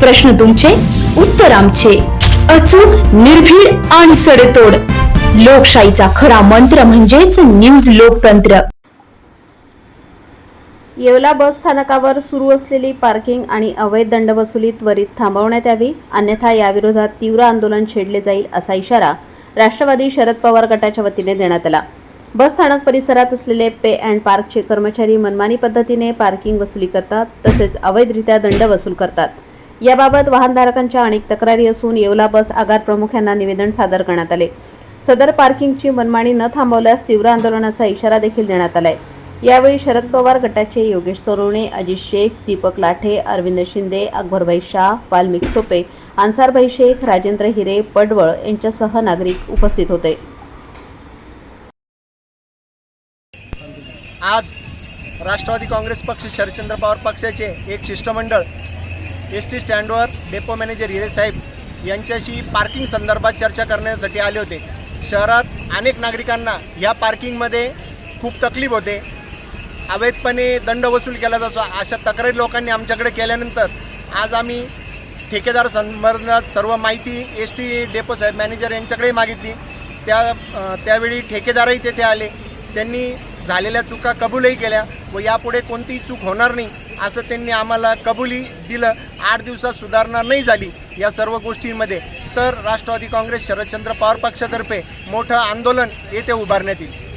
प्रश्न तुमचे उत्तर आमचे. अचूक निर्भीड आणि सडेतोड. लोकशाहीचा खरा मंत्र म्हणजेच न्यूज लोकतंत्र. येवला बस स्थानकावर सुरू असलेली पार्किंग आणि अवैध दंडवसुली त्वरित थांबवण्यात यावी अन्यथा याविरोधात तीव्र आंदोलन छेडले जाईल असा इशारा राष्ट्रवादी शरद पवार गटाच्या वतीने देण्यात आला. बस स्थानक परिसरात असलेले पे अँड पार्कचे कर्मचारी मनमानी पद्धतीने पार्किंग वसुली करतात तसेच अवैधरित्या दंड वसूल करतात. याबाबत वाहनधारकांच्या अनेक तक्रारी असून येवला बस आगार प्रमुख यांना निवेदन सादर करण्यात आले. सदर पार्किंगची मनमानी न थांबवल्यास तीव्र आंदोलनाचा इशारा देखील देण्यात आलाय. यावेळी शरद पवार गटाचे योगेश सोरवणे अजित शेख दीपक लाठे अरविंद शिंदे अकबरभाई शाह वाल्मिक सोपे अन्सारभाई शेख राजेंद्र हिरे पडवळ यांच्यासह नागरिक उपस्थित होते. आज राष्ट्रवादी काँग्रेस पक्ष शरदचंद्र पवार पक्षाचे एक शिष्टमंडळ एस टी स्टँडवर डेपो मॅनेजर हिरेसाहेब यांच्याशी पार्किंग संदर्भात चर्चा करण्यासाठी आले होते. शहरात अनेक नागरिकांना या पार्किंगमध्ये खूप तकलीफ होते. अवैधपणे दंड वसूल केला जातो अशा तक्रारी लोकांनी आमच्याकडे केल्यानंतर आज आम्ही ठेकेदार संबंधात सर्व माहिती एस टी डेपो साहेब मॅनेजर यांच्याकडे मागितली. त्या त्यावेळी ठेकेदारही तेथे आले. त्यांनी झालेल्या चुका कबूलही केल्या व यापुढे कोणतीही चूक होणार नाही. असं त्यांनी आम्हाला कबुली दिलं. आठ दिवसात सुधारणा नाही झाली या सर्व गोष्टींमध्ये. तर राष्ट्रवादी काँग्रेस शरदचंद्र पवार पक्षातर्फे मोठं आंदोलन येथे उभारण्यात येईल.